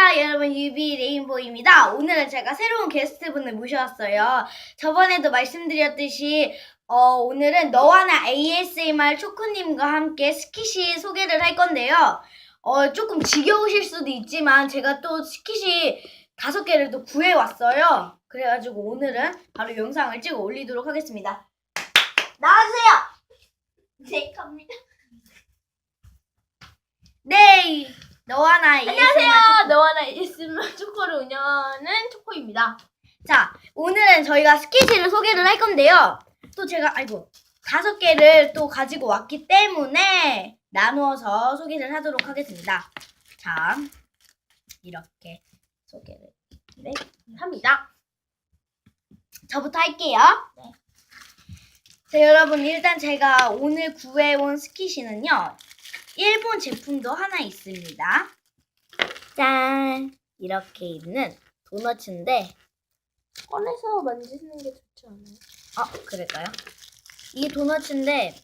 안녕하세요, 여러분. 유비 레인보우입니다. 오늘은 제가 새로운 게스트분을 모셔왔어요. 저번에도 말씀드렸듯이, 어, 오늘은 너와 나 ASMR 초코님과 함께 스키시 소개를 할 건데요. 어, 조금 지겨우실 수도 있지만, 제가 또 스키시 다섯 개를 또 구해왔어요. 그래가지고 오늘은 바로 영상을 찍어 올리도록 하겠습니다. 나와주세요! 네, 갑니다. 네! 너와 나 ASMR 안녕하세요. 너와 나 ASMR 초코를 운영하는 초코입니다. 자, 오늘은 저희가 스키시를 소개를 할 건데요. 또 제가, 아이고, 다섯 개를 또 가지고 왔기 때문에 나누어서 소개를 하도록 하겠습니다. 자, 이렇게 소개를 네, 합니다. 저부터 할게요. 네. 자, 여러분, 일단 제가 오늘 구해온 스키시는요, 일본 제품도 하나 있습니다. 짠! 이렇게 있는 도너츠인데, 꺼내서 만지는 게 좋지 않아요? 아, 그럴까요? 이게 도너츠인데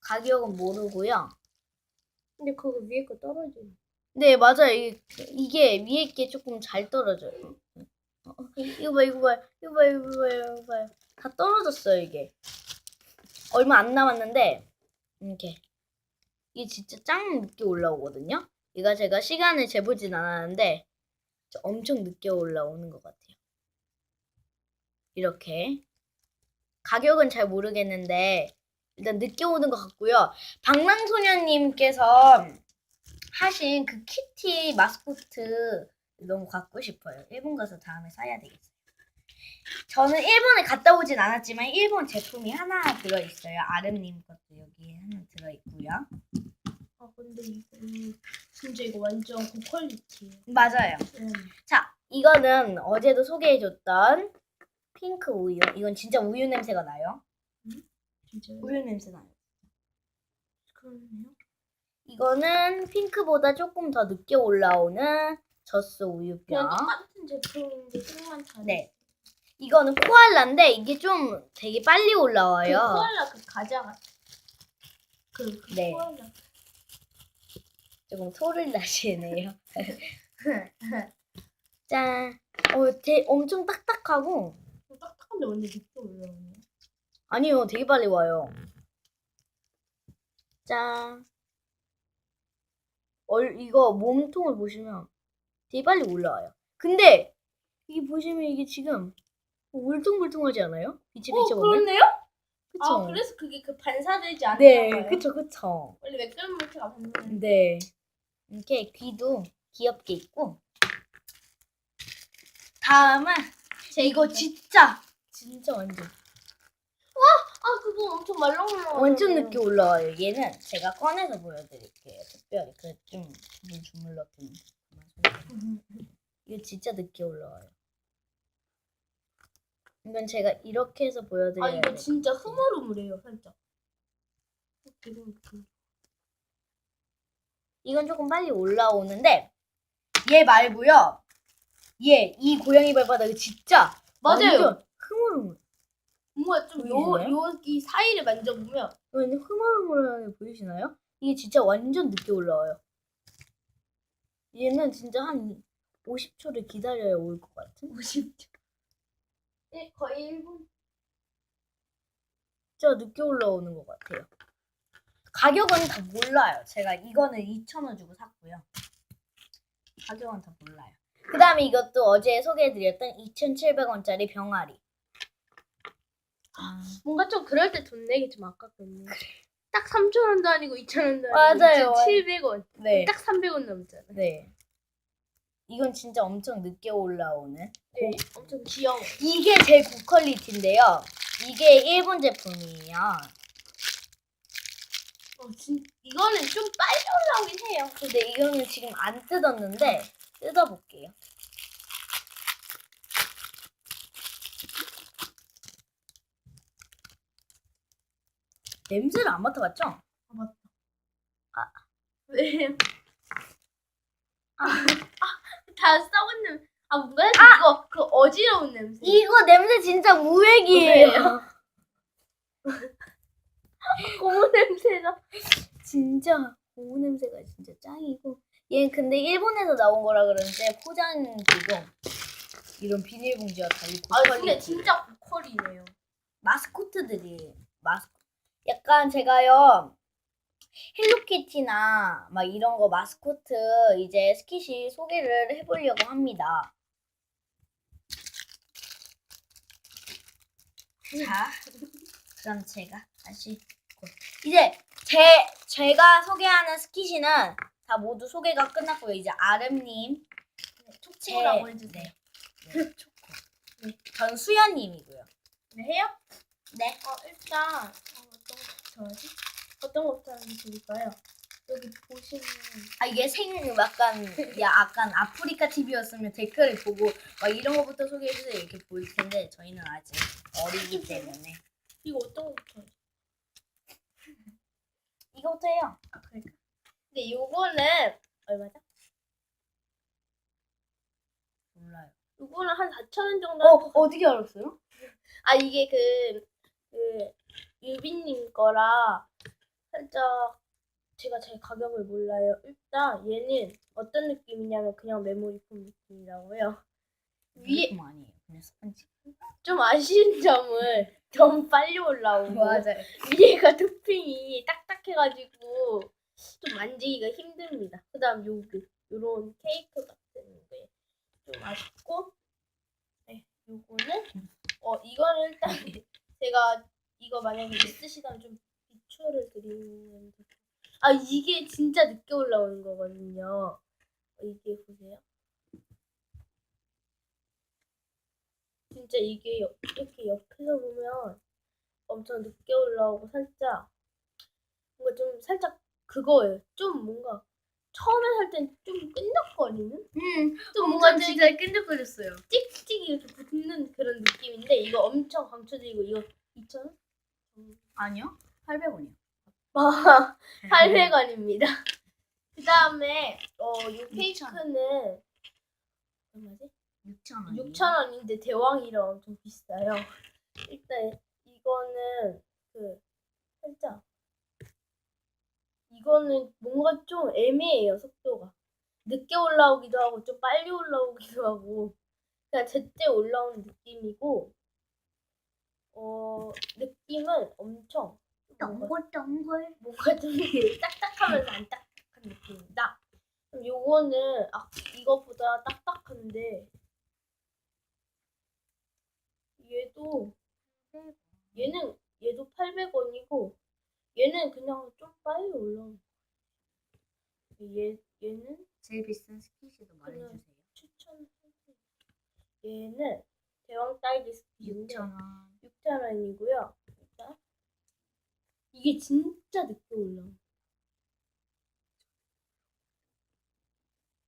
가격은 모르고요. 근데 그거 위에 거 떨어지네. 네, 맞아요. 이게, 이게 위에 게 조금 잘 떨어져요. 어, 어, 이거 봐, 이거 봐, 이거 봐, 이거 봐, 이거 봐. 다 떨어졌어요, 이게. 얼마 안 남았는데, 이렇게. 이게 진짜 짱 늦게 올라오거든요? 이거 제가 시간을 재보진 않았는데, 저 엄청 늦게 올라오는 것 같아요. 이렇게. 가격은 잘 모르겠는데, 일단 늦게 오는 것 같고요. 방랑소년님께서 하신 그 키티 마스코트 너무 갖고 싶어요. 일본 가서 다음에 사야 되겠어요. 저는 일본에 갔다 오진 않았지만 일본 제품이 하나 들어있어요. 아름님 것도 여기 하나 들어있고요. 아 근데 이거 진짜 이거 완전 고퀄리티예요. 맞아요. 음. 자, 이거는 어제도 소개해줬던 핑크 우유. 이건 진짜 우유 냄새가 나요. 진짜요? 우유 냄새 나요. 그러네요. 이거는 핑크보다 조금 더 늦게 올라오는 그냥 우유병. 똑같은 제품인데 색만 다르. 네. 이거는 코알라인데 이게 좀 되게 빨리 그 올라와요. 코알라 그 과자 같아. 그, 그 네. 코알라. 조금 소를 나시네요. 짠. 어, 되, 엄청 딱딱하고 딱딱한데 완전 늦게 올라오네. 아니요, 되게 빨리 와요. 짠. 얼 이거 몸통을 보시면 되게 빨리 올라와요. 근데 이게 보시면 이게 지금 울퉁불퉁하지 않아요? 어 비춰보면. 그렇네요? 그쵸? 아 그래서 그게 그 반사되지 않나 네. 그쵸, 그쵸. 원래 매끄러운 물체가 반사되는. 네. 이렇게 귀도 귀엽게 있고. 다음은 제 이거 진짜 진짜 완전 아 그거 엄청 말랑말랑. 완전 늦게 올라와요. 얘는 제가 꺼내서 보여드릴게요. 특별히 그좀 기분 주물럭긴. 이거 진짜 늦게 올라와요. 이건 제가 이렇게 해서 보여드려야 아. 이거 진짜 흐물흐물해요 살짝. 이건 조금 빨리 올라오는데 얘 말고요. 얘 이 고양이 발바닥이 진짜 맞아요. 완전 흐물흐물. 뭔가 좀 요, 보이시나요? 여기 사이를 만져보면 이건 흐물흐물하게 보이시나요? 이게 진짜 완전 늦게 올라와요. 얘는 진짜 한 50초를 기다려야 올 것 같은? 50초. 예, 거의 1분. 진짜 늦게 올라오는 것 같아요. 가격은 다 몰라요. 제가 이거는 2,000원 주고 샀고요. 가격은 다 몰라요. 그 다음에 이것도 어제 소개해드렸던 2,700원짜리 병아리. 아, 뭔가 좀 그럴 때 돈 내기 좀 아깝거든요. 딱 3,000원도 아니고 2,000원도 맞아요. 아니고 700원. 네. 딱 300원 넘잖아. 네. 이건 진짜 엄청 늦게 올라오는. 네, 엄청 귀여워. 이게 제일 고퀄리티인데요. 이게 일본 제품이에요. 어, 진, 이거는 좀 빨리 올라오긴 해요. 근데 이거는 지금 안 뜯었는데 뜯어볼게요. 냄새를 안 맡아봤죠? 아, 맞다. 아. 왜? 아, 아, 다 썩은 냄새. 아, 뭔가 이거 그 어지러운 냄새. 이거 냄새 진짜 무액이에요. 고무 냄새가. 진짜 고무 냄새가 진짜 짱이고 얘는 근데 일본에서 나온 거라 그러는데 포장지도 이런 비닐봉지와 달리 아 고퀄리티. 근데 진짜 보컬이네요. 마스코트들이 마스 약간 제가요 헬로키티나 막 이런 거 마스코트 이제 스키시 소개를 해보려고 합니다. 자, 그럼 제가 다시 곧- 이제 제 제가 소개하는 스키시는 다 모두 소개가 끝났고요. 이제 아름님, 초코라고 제- 해주세요. 네, 초코. 네, 전 수연님이고요. 네 해요? 네. 어 일단 어, 어떤 하지? 어떤 게 좋을까요? 여기 보시면 아 이게 생 약간 야 약간 아프리카 TV였으면 댓글을 보고 막 이런 거부터 소개해주세요 이렇게 보일 텐데 저희는 아직 어리기 때문에 이거 어떤 하지? 이거부터 해요. 아 그러니까. 근데 요거는 얼마죠? 몰라요. 요거는 한 4천 원 정도. 어 어떻게 알았어요? 아 이게 그, 그 유빈님 거라 살짝 제가 제 가격을 몰라요. 일단 얘는 어떤 느낌이냐면 그냥 메모리폼 느낌이라고요. 위에 좀 아니에요. 그냥 스펀지. 좀 아쉬운 점은 너무 빨리 올라오고 맞아요. 위에가 토핑이 딱딱해가지고 좀 만지기가 힘듭니다. 그다음 요그 요런 케이크 같은 게좀 아쉽고 네 요거는 어 이거는 일단 제가 이거 만약에 있으시다면 좀비 될 것- 아 이게 진짜 늦게 올라오는 거거든요. 어, 이게 보세요. 진짜 이게 옆- 이렇게 옆에서 보면 엄청 늦게 올라오고 살짝 뭔가 좀 살짝 그거예요. 좀 뭔가 처음에 살 땐 좀 끈적거리는? 음, 좀 뭔가 진짜 끈적거렸어요. 찍찍이 이렇게 붙는 그런 느낌인데 이거 엄청 강추드리고 이거 2,000원? 아니요. 800원이요. 아, 800원입니다. 그 다음에 어, 이 6,000원. 케이크는 얼마지? 6,000원. 6,000원인데 대왕이라 엄청 비싸요. 일단 이거는 그 살짝 이거는 뭔가 좀 애매해요 속도가 늦게 올라오기도 하고 좀 빨리 올라오기도 하고 그냥 제때 올라오는 느낌이고 어 느낌은 엄청 동글동글. 뭔가 좀 딱딱하면서 안 딱딱한 느낌이다. 그럼 요거는 아, 이것보다 딱딱한데 얘도 얘는 얘도 800원이고 얘는 그냥 좀 빨리 거야. 얘 얘는 제일 비싼 스키시도 말해주세요. 추천 얘는 대왕 딸기 스틱인데 6,000원. 6,000원이고요. 이게 진짜 늦게 올라와.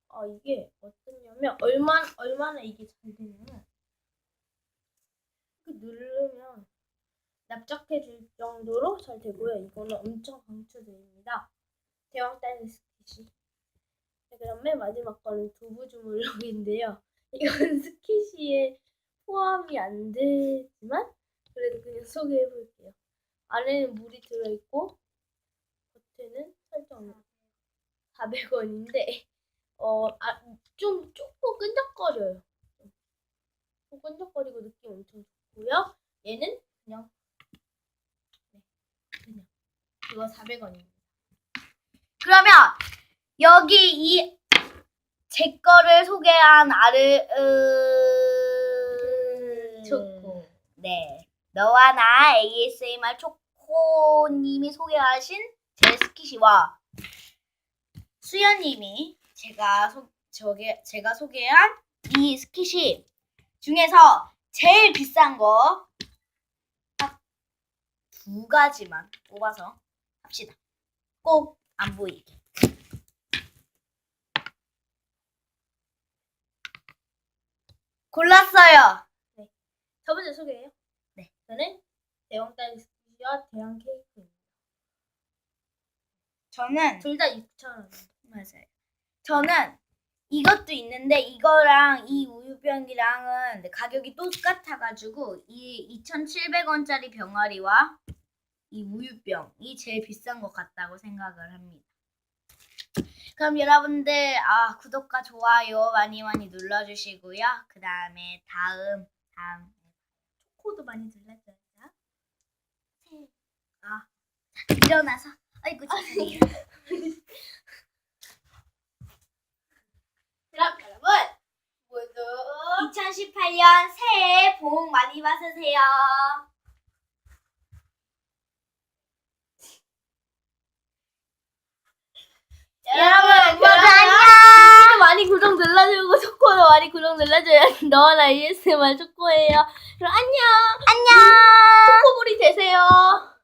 아 이게 어떠냐면 얼마 얼마나 이게 잘 되냐면 이렇게 누르면 납작해 질 정도로 잘 되고요. 이거는 엄청 강추드립니다. 대왕 스킷이. 네, 그럼 맨 마지막 거는 두부 주물럭인데요. 이건 스키시에 포함이 안 되지만 그래도 그냥 소개해 볼게요. 안에는 물이 들어있고 겉에는 살짝 400원인데 어, 아, 좀 조금 끈적거려요. 좀 끈적거리고 느낌 엄청 좋고요. 얘는 그냥 네, 그냥 이거 400원입니다. 그러면 여기 이 제 거를 소개한 아르 으... 초코. 네 너와 나 ASMR 초코님이 소개하신 제 스키시와 수연님이 제가 소 저게 제가 소개한 이 스키시 중에서 제일 비싼 거 딱 두 가지만 뽑아서 합시다. 꼭 안 보이게. 골랐어요. 첫 번째 소개해요. 네. 저는 대왕 딸기 스키와 대왕 케이크입니다. 저는 둘 다 6,000원. 맞아요. 저는 이것도 있는데 이거랑 이 우유 병이랑은 가격이 똑같아가지고 이 2,700원짜리 병아리와 이 우유병이 제일 비싼 것 같다고 생각을 합니다. 그럼 여러분들 아, 구독과 좋아요 많이 많이 눌러주시고요. 그 다음에 다음 다음 코도 많이 눌러줘요. 아 일어나서 아이고 죄송해요. 그럼 여러분 모두 2018년 새해 복 많이 받으세요. 여러분 모두 안녕. 많이 구독 눌러주고 초코도 많이 구독 눌러줘야 너와 나 ASMR 초코예요. 그럼 안녕. 안녕. 초코볼이 되세요.